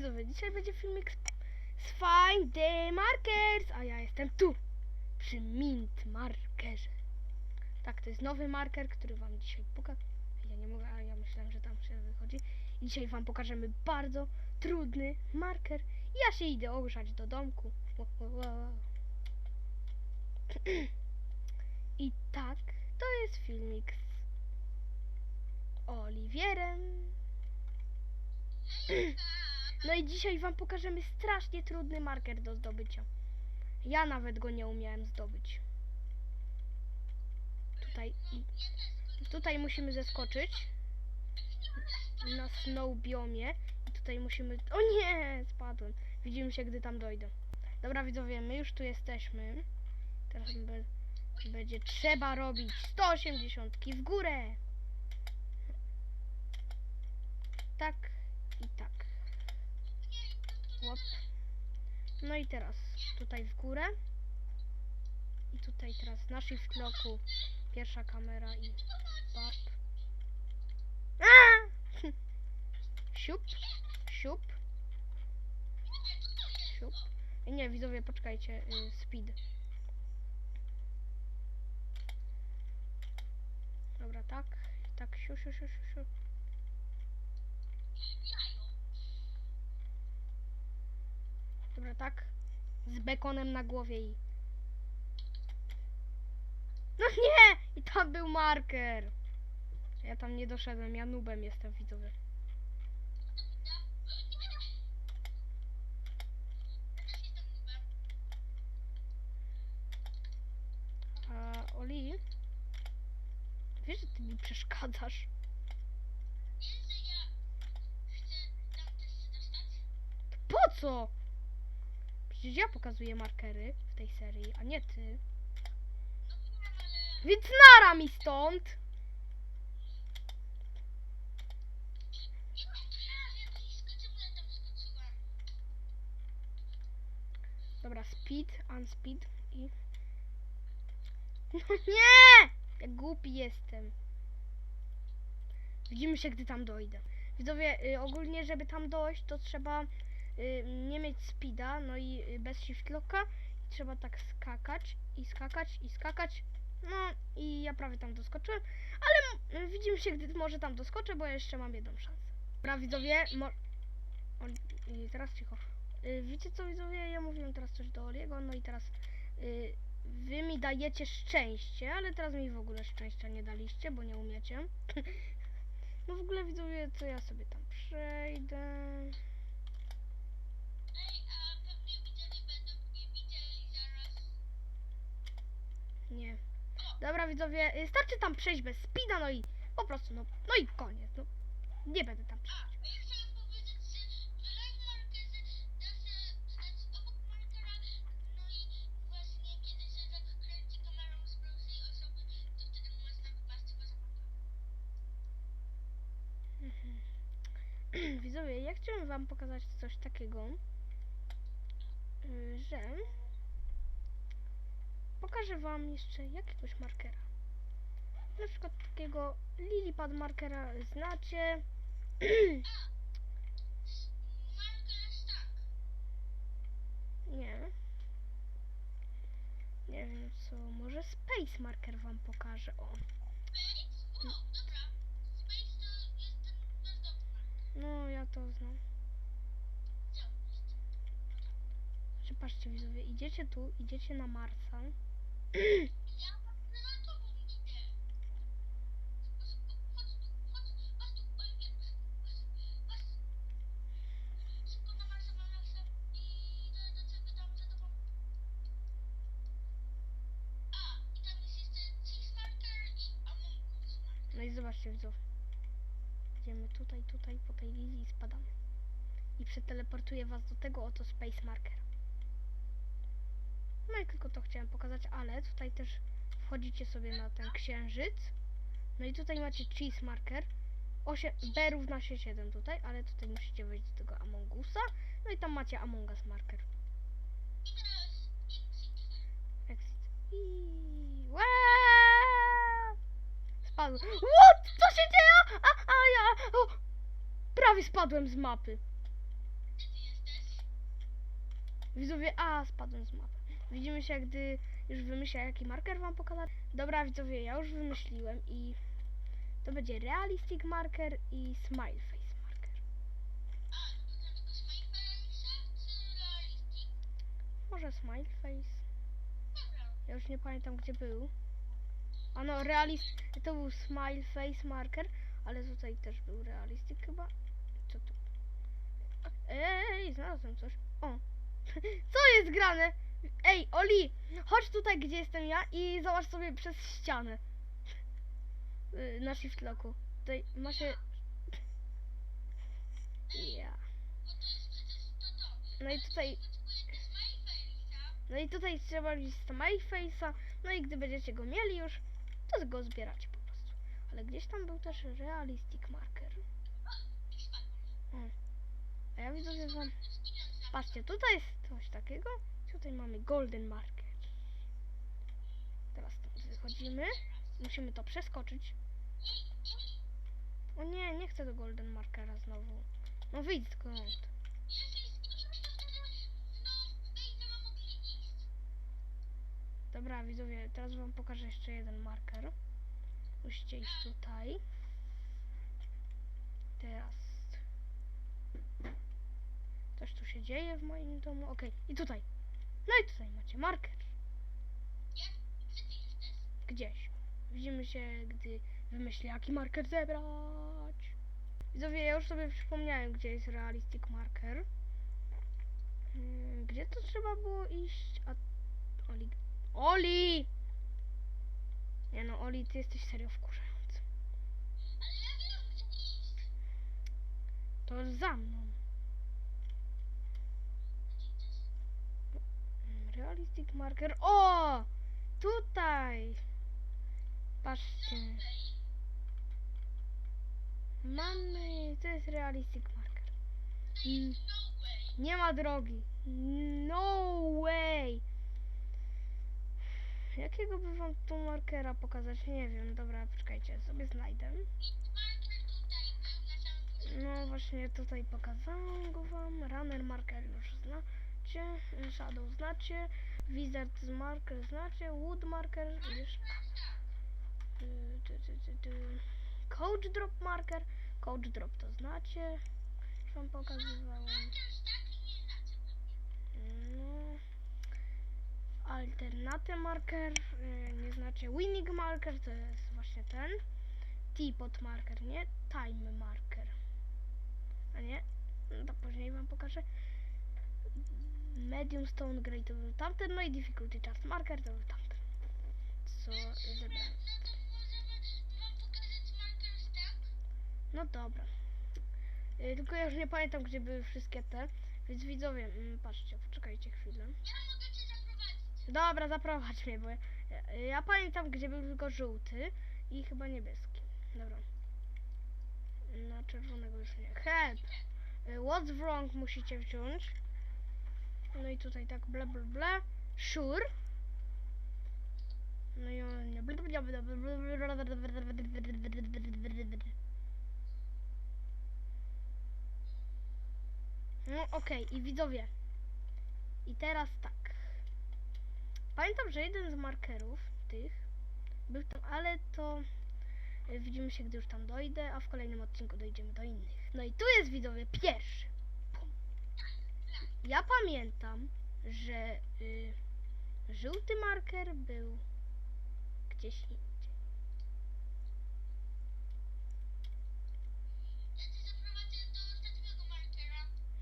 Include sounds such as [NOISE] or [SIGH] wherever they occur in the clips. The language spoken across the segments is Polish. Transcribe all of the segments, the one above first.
widzowie, dzisiaj będzie filmik z, z the Markers, a ja jestem tu, przy Mint Markerze. Tak, to jest nowy marker, który wam dzisiaj pokażę. Ja nie mogę, a ja myślałem, że tam się wychodzi. I dzisiaj wam pokażemy bardzo trudny marker. Ja się idę ogrzać do domku. [CLEARS THROAT] I tak, to jest filmik z Oliwierem. [CLEARS THROAT] No i dzisiaj wam pokażemy strasznie trudny marker do zdobycia. Ja nawet go nie umiałem zdobyć. Tutaj, i- tutaj musimy zeskoczyć na snow biomie i tutaj musimy... O nie! Spadłem. Widzimy się, gdy tam dojdę. Dobra widzowie, my już tu jesteśmy. Teraz będzie trzeba robić 180 w górę. Tak. No i teraz tutaj w górę. I tutaj teraz na shift locku pierwsza kamera i. A! [LAUGHS] Siup, siup, siup. Nie, widzowie, poczekajcie, y, speed. Dobra, tak, tak, siu, siu, siu, siu. Dobra, tak. Z bekonem na głowie i... No nie! I tam był marker. Ja tam nie doszedłem, ja nubem jestem, widzowie. A Oli? Wiesz, że ty mi przeszkadzasz? To po co? Przecież ja pokazuję markery w tej serii, a nie ty. Więc nara mi stąd! Dobra, speed, unspeed i... [LAUGHS] No nie! Jak głupi jestem. Widzimy się, gdy tam dojdę. Widzowie, y, ogólnie, żeby tam dojść, to trzeba nie mieć speeda, no i y, bez shift locka. Trzeba tak skakać i skakać i skakać. No i ja prawie tam doskoczyłem, ale y, widzimy się, gdy może tam doskoczę, bo ja jeszcze mam jedną szansę. Dobra, widzowie, y, teraz cicho. Y, wiecie co, widzowie, ja mówiłem teraz coś do Oliego, no i teraz y, wy mi dajecie szczęście, ale teraz mi w ogóle szczęścia nie daliście, bo nie umiecie. [LAUGHS] No w ogóle widzowie, co ja sobie tam przejdę. Nie. Dobra widzowie, y, starczy tam przejść bez speeda, no i po prostu, no, no i koniec. No, nie będę tam przechodzić. [CLEARS THROAT] Widzowie, ja chciałem wam pokazać coś takiego, y, że pokażę wam jeszcze jakiegoś markera. Na przykład takiego lilipad markera znacie. [CLEARS THROAT] Nie. Nie wiem co, może space marker wam pokażę. O. No, ja to znam. Że patrzcie widzowie, idziecie tu, idziecie na Marsa. No i zobaczcie widzowie. Idziemy tutaj, tutaj, po tej linii i spadamy. I przeteleportuję was do tego oto Space Marker. No i tylko to chciałem pokazać, ale tutaj też wchodzicie sobie na ten księżyc. No i tutaj macie Cheese Marker. 8, B równa się 7 tutaj, ale tutaj musicie wejść do tego Amongusa. No i tam macie Among Us Marker. Exit. I... Wow! Spadłem. What? Co się dzieje? A, a ja... O! Prawie spadłem z mapy. Widzowie, a spadłem z mapy. Widzimy się, gdy już wymyślę, jaki marker wam pokazać. Dobra, widzowie, ja już wymyśliłem i to będzie realistic marker i smile face marker. Może smile face. Ja już nie pamiętam, gdzie był. A no, realist, to był smile face marker, ale tutaj też był realistic chyba. Co tu? Ej, znalazłem coś. O. [LAUGHS] Co jest grane? Ej, Oli, chodź tutaj, gdzie jestem ja i zobacz sobie przez ścianę. Y, Na shift locku. Tutaj. Ja. Przecież to to. No i tutaj. No i tutaj trzeba mieć smile face'a, no i gdy będziecie go mieli już, to go zbieracie po prostu. Ale gdzieś tam był też realistic marker. I spadłem. A ja widzę, że wam... Patrzcie, tutaj jest coś takiego, tutaj mamy golden marker. Teraz wychodzimy, musimy to przeskoczyć. O nie, nie chcę do golden markera znowu. No wyjdź skąd. Dobra, widzowie, teraz wam pokażę jeszcze jeden marker. Musicie iść tutaj. Teraz. Coś tu się dzieje w moim domu. Okej, i tutaj. No i tutaj macie marker. Gdzieś. Widzimy się, gdy wymyślę, jaki marker zebrać. Widzowie, ja już sobie przypomniałem, gdzie jest realistic marker. Hmm, Gdzie to trzeba było iść? A... Oli... Oli! Nie no, Oli, ty jesteś serio wkurzający. To za mną. Mm, Realistic marker. O! Tutaj! Patrzcie. Mamy. To jest realistic marker. Mm. Nie ma drogi. No way! Jakiego by wam tu markera pokazać? Nie wiem. Dobra, poczekajcie, sobie znajdę. No właśnie tutaj pokazałam go wam. Runner marker już znacie. Shadow znacie. Wizard marker znacie. Wood marker już. Y. Coach drop marker. Coach drop to znacie. Już wam pokazywałem. No. Alternaty marker. y, Nie znacie. Winning marker to jest właśnie ten. Teapot marker, nie? Time marker. A nie? No to później wam pokażę. Medium Stone Grey to był tamten, no i Difficulty Chart Marker to był tamten. Co zebrałem. No stamp. No dobra. Y, tylko ja już nie pamiętam, gdzie były wszystkie te. Więc widzowie, mm, patrzcie, poczekajcie chwilę. Ja mogę cię zaprowadzić. Dobra, zaprowadź mnie, bo ja, ja pamiętam, gdzie był tylko żółty i chyba niebieski. Dobra. Na czerwonego już nie. Help! Y, What's wrong musicie wziąć. No i tutaj tak bla bla bla. Sure. No i on nie. No okej, i widzowie. I teraz tak. Pamiętam, że jeden z markerów tych był tam, ale to y, widzimy się, gdy już tam dojdę, a w kolejnym odcinku dojdziemy do innych. No i tu jest widzowie pierwszy. Ja pamiętam, że y, żółty marker był gdzieś indziej.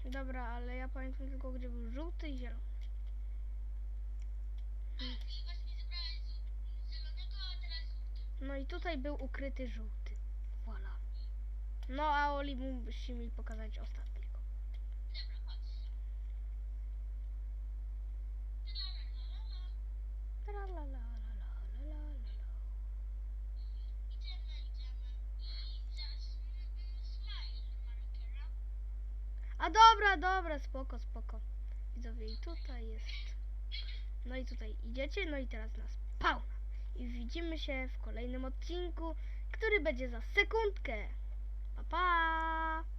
Dobra, ale ja pamiętam tylko, gdzie był żółty i zielony. No i tutaj był ukryty żółty. Voilà. No a Oli musi mi pokazać ostatniego. Dobra, dobra, spoko, spoko. Widzowie, i tutaj jest. No i tutaj idziecie, no i teraz nas pełna. I widzimy się w kolejnym odcinku, który będzie za sekundkę. Pa, pa!